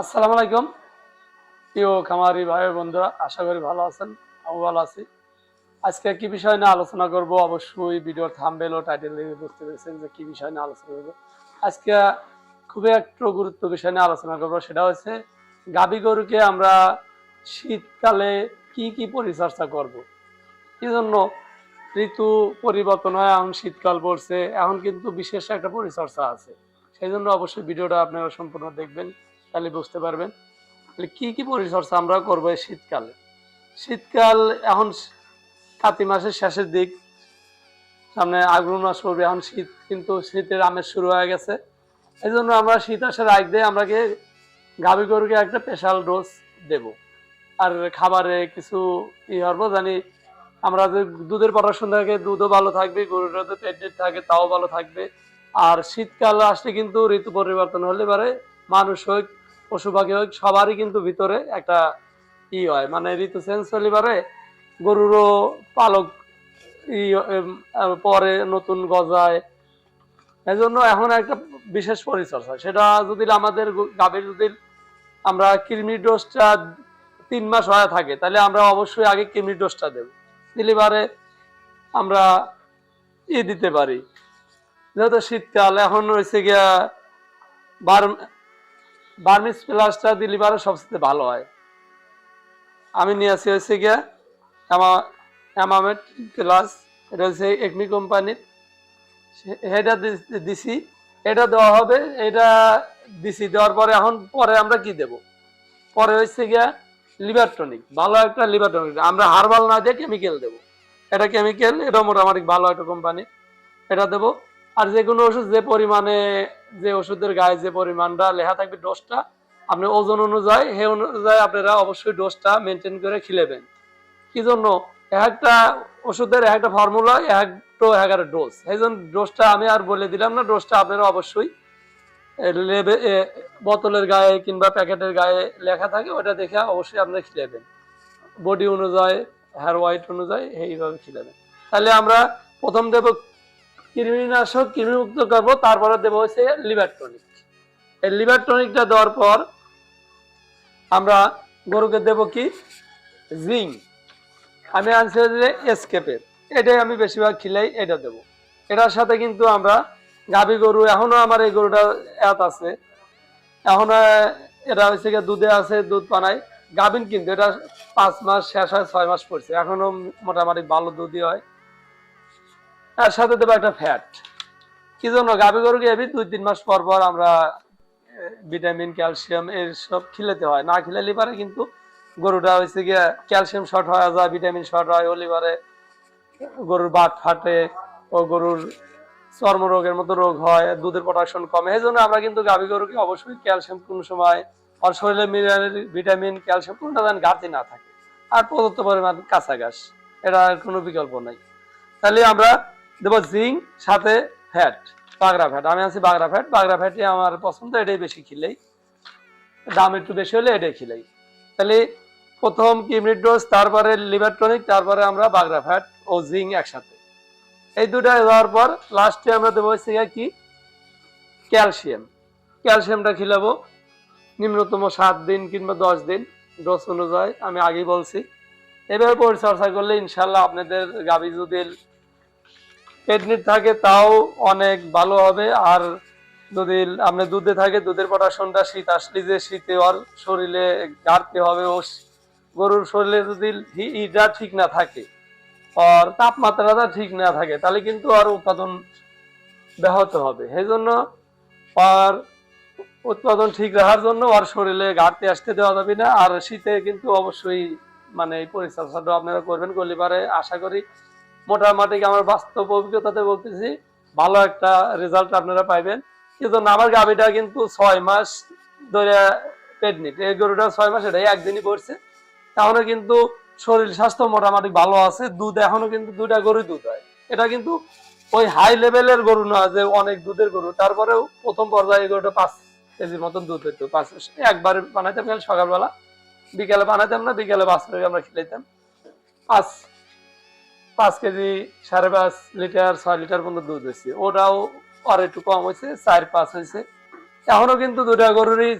আসসালামু আলাইকুম। প্রিয় খামারি ভাই বন্ধুরা, আশা করি ভালো আছেন আমি ভালো আছি। আজকে কি বিষয় নিয়ে আলোচনা করব? অবশ্যই ভিডিওর থাম্বেল ও টাইটেল দেখে বুঝতে পেরেছেন যে কি বিষয় নিয়ে আলোচনা করব। আজকে খুবই একটু গুরুত্ব বিষয় নিয়ে আলোচনা করব, সেটা হচ্ছে গাবি গরুকে আমরা শীতকালে কি কি পরিচর্যা করব? এই জন্য? ঋতু পরিবর্তন হয়, এখন শীতকাল পড়ছে, এখন কিন্তু বিশেষ একটা পরিচর্যা আছে। সেই জন্য অবশ্যই ভিডিওটা আপনারা সম্পূর্ণ দেখবেন। তাহলে বুঝতে পারবেন। তাহলে কি কি পরিচর্যা আমরা করব এই শীতকালে? শীতকাল এখন কাতি মাসের শেষের দিক। সামনে আগ্রহ মাস পড়বে এখন শীত, কিন্তু শীতের আমেজ শুরু হয়ে গেছে। এই জন্য আমরা শীত আসার আগ দিয়ে আমরাকে গাভী গরুকে একটা স্পেশাল ডোজ দেব। আর খাবারে কিছু ই করব জানি আমরা যে দুধের পড়াশোনা থাকে, দুধও ভালো থাকবে গরুর পেট থাকে, তাও ভালো থাকবে। আর শীতকাল আসলে কিন্তু ঋতু পরিবর্তন হলে পারে মানুষ হোক পশু পাখি হোক, সবারই কিন্তু ভিতরে একটা ই হয়। মানে ঋতু চেঞ্জ হলে পারে গরুরও পালক ই পরে নতুন গজায়। এজন্য এখন একটা বিশেষ পরিচর্যা। সেটা যদি আমাদের গাভীর যদি আমরা কৃমি ডোজটা তিন মাস হয়ে থাকে, তাহলে আমরা অবশ্যই আগে কৃমি ডোজটা দেব। দিলে পারে আমরা ই দিতে পারি। যেহেতু শীতকাল, এখন হয়েছে গিয়া বার বার্মিস প্লাসটা দিলে পারে সবচেয়ে ভালো হয়। আমি নিয়ে আসি হয়েছে গিয়া অ্যামামেট প্লাস এটা হচ্ছে একমি কোম্পানির। এটা দিছি। এটা দেওয়া হবে, এটা দিছি। দেওয়ার পরে এখন পরে আমরা কি দেব? পরে হচ্ছে গিয়া লিভার টনিক ভালো একটা লিভার টনিক আমরা হার্বাল না দিয়ে কেমিক্যাল দেবো। এটা কেমিক্যাল এটা মোটামুটি ভালো একটা কোম্পানি। এটা দেব। আর যে কোনো ওষুধ যে পরিমাণে যে ওষুধের গায়ে যে পরিমাণটা লেখা থাকবে ডোজটা, আপনি ওজন অনুযায়ী, হে অনুযায়ী আপনারা অবশ্যই ডোজটা মেনটেন করে খিলেবেন কি জন্য? এক একটা ওষুধের এক একটা ফর্মুলা এক তো এগারো ডোজ সেই জন্য ডোজটা আমি আর বলে দিলাম না ডোজটা আপনারা অবশ্যই লেবে- বোতলের গায়ে কিংবা প্যাকেটের গায়ে লেখা থাকে ওটা দেখে অবশ্যই আপনারা খিলেবেন বডি অনুযায়ী হেয়ার হোয়াইট অনুযায়ী, এইভাবে খিলেবেন তাহলে আমরা প্রথম দেব কৃমিনাশক, কৃমিমুক্ত করব, তারপরে দেবো হচ্ছে লিভার টনিক এই লিভার টনিকটা দেওয়ার পর আমরা গরুকে দেব কি? জিঙ্ক আমি আনছি যে এসকেপের এটাই আমি বেশিরভাগ খিলাই এটা দেব। এটার সাথে কিন্তু আমরা গাভী গরু, এখনও আমার এই গরুটা এত আছে। এখন এটা হচ্ছে গিয়ে দুধে আছে, দুধ পানায়। গাভিন কিন্তু এটা পাঁচ মাস, শেষ হয়, ছয় মাস পড়ছে। এখনও মোটামুটি ভালো দুধই হয়। তার সাথে দেবো একটা ফ্যাট কি জন্য? গাভী গরুকে এবি দুই তিন মাস পর পর আমরা ভিটামিন ক্যালসিয়াম এর সব খিলাতে হয়। না খিলালে পারে কিন্তু গরুটা হয়েছে গিয়ে ক্যালসিয়াম শর্ট হয়ে যায় ভিটামিন শর্ট হয় হলে পারে গরুর বাট ফাটে, ও গরুর চর্ম রোগের মতো রোগ হয়, দুধের প্রোডাকশন কমে। এই জন্য আমরা কিন্তু গাভী গরুকে অবশ্যই ক্যালসিয়াম কোন সময়, আর শরীরে মিনারেল ভিটামিন ক্যালসিয়াম কোনটা যেন ঘাটতি না থাকে। আর পর্যাপ্ত পরিমাণ কাঁচা ঘাস, এটা আর কোনো বিকল্প নাই। তাহলে আমরা দেবো জিঙ্ক সাথে ফ্যাট, বাগরা ফ্যাট। আমি আছি বাগরা ফ্যাট। বাগরা ফ্যাটই আমার পছন্দ, এটাই বেশি খিলেই। দাম একটু বেশি হলে এটাই খিলাই। তাহলে প্রথম কিমরিড ডোজ তারপরে লিভার টনিক তারপরে আমরা বাগরা ফ্যাট ও জিঙ্ক একসাথে। এই দুটা দেওয়ার পর লাস্টে আমরা দেবো হচ্ছে কি? ক্যালসিয়াম। ক্যালসিয়ামটা খিলাবো নিম্নতম সাত দিন কিংবা দশ দিন। ডোজ অনুযায়ী আমি আগেই বলছি। এভাবে পরিচর্যা করলে ইনশাল্লাহ আপনাদের গাভী যদি পেটনিট থাকে, তাও অনেক ভালো হবে। আর যদি আপনার দুধে থাকে, দুধের প্রোডাকশনটা শীত আসলে যে শীতে ওর শরীরে গাড়তে হবে, ও গরুর শরীরে যদি ইটা ঠিক না থাকে আর তাপমাত্রাটা ঠিক না থাকে, তাহলে কিন্তু আর উৎপাদন ব্যাহত হবে। সেই জন্য আর উৎপাদন ঠিক রাখার জন্য আর শরীরে ঘাটতি আসতে দেওয়া যাবে না। আর শীতে কিন্তু অবশ্যই মানে এই পরিচর্যাটা আপনারা করবেন করলে পারে আশা করি মোটামুটি আমার বাস্তব অভিজ্ঞতাতে বলতেছি, ভালো একটা রেজাল্ট আপনারা পাইবেন। কিন্তু আমার গাভিটা কিন্তু ছয় মাস ধরে প্রেগনেন্ট এই গরুটা ছয় মাস এটাই একদিনই পড়ছে। তাহলে কিন্তু শরীর স্বাস্থ্য মোটামুটি ভালো আছে, দুধ এখনও কিন্তু দুইটা গরুই দুধ হয়। এটা কিন্তু ওই হাই লেভেলের গরু না, যে অনেক দুধের গরু, তারপরেও প্রথম পর্যায়ে গরুটা পাঁচ কেজির মতন দুধ হইতো, পাঁচ একবার বানাইতাম গেলে সকালবেলা, বিকেলে বানাইতাম না, বিকেলে বাছরে আমরা খেলাইতাম। পাঁচ পাঁচ কেজি সাড়ে পাঁচ লিটার, ছয় লিটার পর্যন্ত দুধ হয়েছে। ওটাও আর একটু কম হয়েছে, চার পাঁচ হয়েছে। এখনও কিন্তু দুটা গরুরই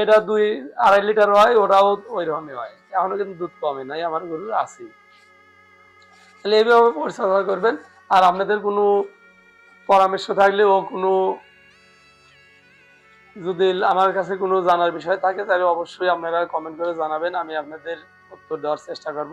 এটা দুই আড়াই লিটার হয়, ওটাও ওই রকমই হয়। এখনও কিন্তু দুধ কমে নাই, আমার গরুর আছে। তাহলে এইভাবে পরিচর্যা করবেন। আর আপনাদের কোনো পরামর্শ থাকলে ও কোনো যদি আমার কাছে কোনো জানার বিষয় থাকে, তাহলে অবশ্যই আপনারা কমেন্ট করে জানাবেন, আমি আপনাদের উত্তর দেওয়ার চেষ্টা করব।